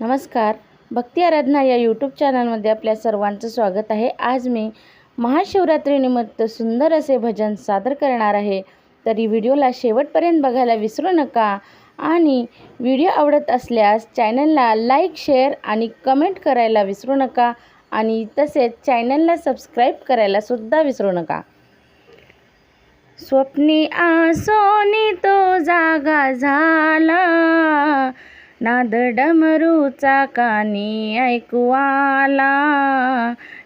नमस्कार. भक्ती आराधना या यूट्यूब चॅनलमध्ये आपल्या सर्वांचं स्वागत आहे. आज मी महाशिवरात्रीनिमित्त सुंदर असे भजन सादर करणार आहे. तरी व्हिडिओला शेवटपर्यंत बघायला विसरू नका आणि व्हिडिओ आवडत असल्यास चॅनलला लाईक शेअर आणि कमेंट करायला विसरू नका आणि तसेच चॅनलला सबस्क्राईब करायला सुद्धा विसरू नका. स्वप्नी आसोनी तो जागा झाला. नाद डमरूचा कानी ऐकू आला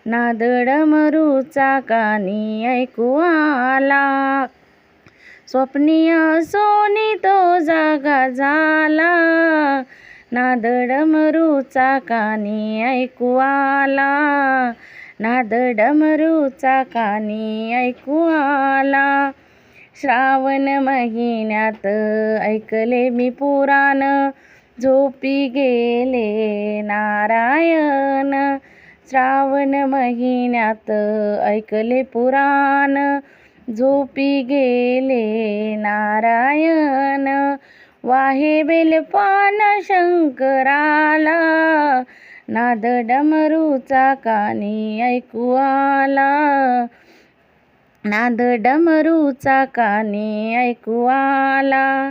नाद डमरूचा कानी ऐकू आला स्वप्नी सोनी तो जागा झाला. नाद डमरूचा कानी ऐकू आला नाद डमरूचा कानी ऐकू आला श्रावण महिन्यात ऐकले मी पुराण. झोपी गेले नारायण. श्रावण महिन्यात ऐकले पुराण. झोपी गेले नारायण. वाहे बेलपान शंकराला. नाद डमरूचा कानी ऐकू आला. नाद डमरूचा कानी ऐकू आला.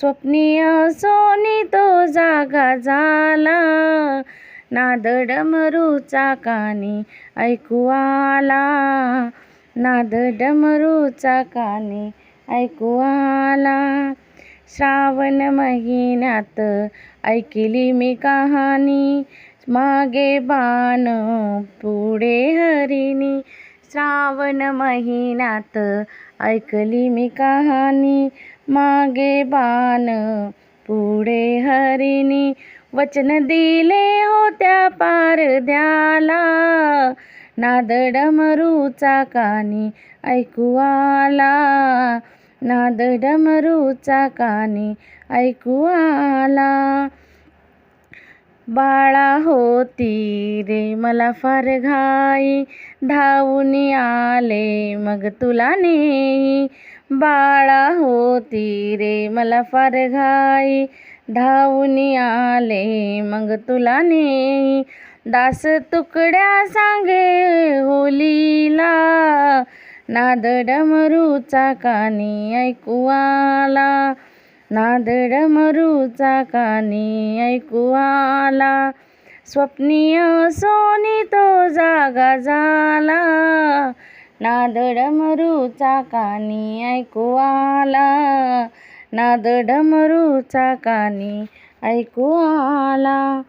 स्वप्नीय सोनी तो जागा झाला. नादड मरूचा कानी ऐकू आला. नादड मरूचा कानी ऐकू आला. श्रावण महिन्यात ऐकली मी कहाणी. मागे बाण पुढे हरिणी. श्रावण महिन्यात ऐकली मी कहाणी मागे बाण पुढे हरिणी. वचन दिले होत्या पारद्याला नादड मरूचा कानी ऐकू आला. नादड मरूचा कानी ऐकू आला. बाळा होती रे मला फार घाई. धावून आले मग तुला नेई. बाळा होती रे मला फार घाई. धावून आले मग तुला नेई. दास तुकड्या सांगे होलीला. नाद डमरूचा कानी ऐकू आला. नादड मरूचा कानी ऐकू आला. स्वप्नीय सोनी तो जागा झाला. नादड मरूचा कानी ऐकू आला. नादड मरूचा कानी ऐकू आला.